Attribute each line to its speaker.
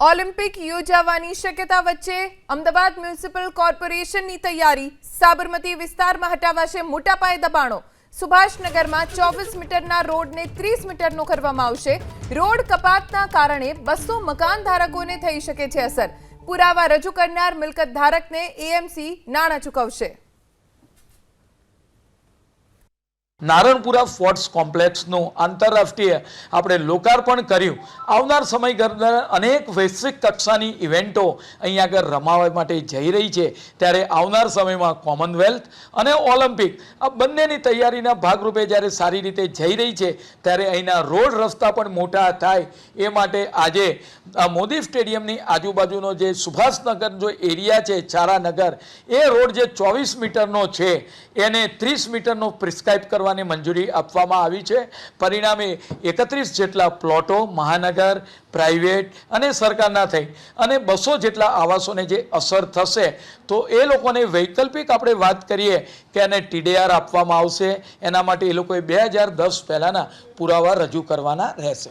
Speaker 1: Olympic યોજાવાની શક્યતા વચ્ચે અમદાવાદ મ્યુનિસિપલ કોર્પોરેશનની તૈયારી સાબરમતી વિસ્તારમાં હટાવાશે મોટા પાયે દબાણો. સુભાષનગરમાં ચોવીસ મીટરના રોડને ત્રીસ મીટરનો કરવામાં આવશે. રોડ કપાતના કારણે બસો મકાન ધારકોને થઈ શકે છે અસર. પુરાવા રજૂ કરનાર મિલકત ધારકને એએમસી નાણાં ચૂકવશે.
Speaker 2: નારણપુરા ફોર્ટ્સ કોમ્પ્લેક્સનું આંતરરાષ્ટ્રીય આપણે લોકાર્પણ કર્યું. આવનાર સમય દરમિયાન અનેક વૈશ્વિક કક્ષાની ઇવેન્ટો અહીંયા આગળ રમાવા માટે જઈ રહી છે. ત્યારે આવનાર સમયમાં કોમનવેલ્થ અને ઓલિમ્પિક આ બંનેની તૈયારીના ભાગરૂપે જ્યારે સારી રીતે જઈ રહી છે, ત્યારે અહીંના રોડ રસ્તા પણ મોટા થાય એ માટે આજે મોદી સ્ટેડિયમની આજુબાજુનો જે સુભાષનગર જો એરિયા છે ચારાનગર એ રોડ જે ચોવીસ મીટરનો છે, એને ત્રીસ મીટરનો પ્રિસ્ક્રાઇબ કરવાની મંજૂરી આપવામાં આવી છે. પરિણામે એકત્રીસ જેટલા પ્લોટો મહાનગર, પ્રાઇવેટ અને સરકારના થઈ અને બસો જેટલા આવાસોને જે અસર થશે, તો એ લોકોને વૈકલ્પિક આપણે વાત કરીએ કે એને ટીડીઆર આપવામાં આવશે. એના માટે એ લોકોએ બે હજાર દસ પહેલાંના પુરાવા રજૂ કરવાના રહેશે.